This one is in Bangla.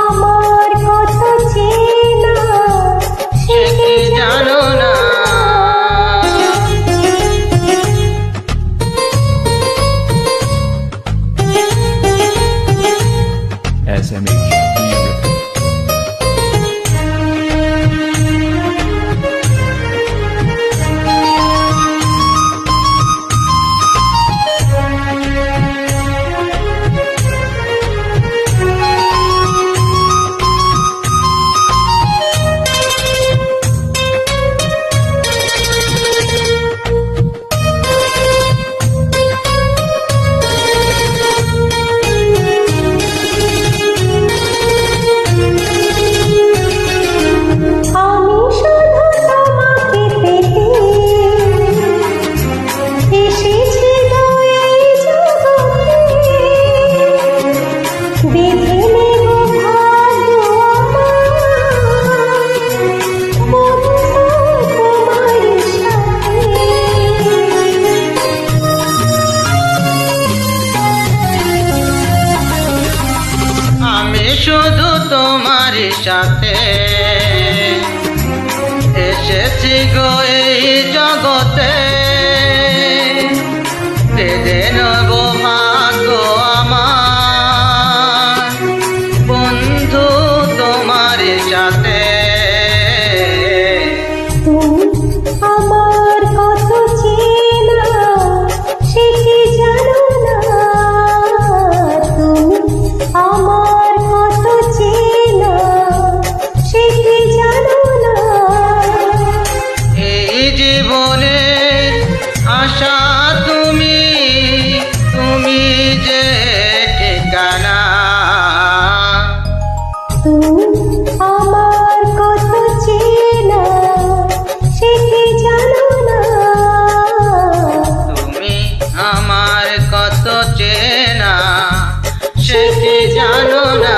আমার কত চেনা সে না। সাথে এসেছি গো আমার কত চেনা সে কি জানো না?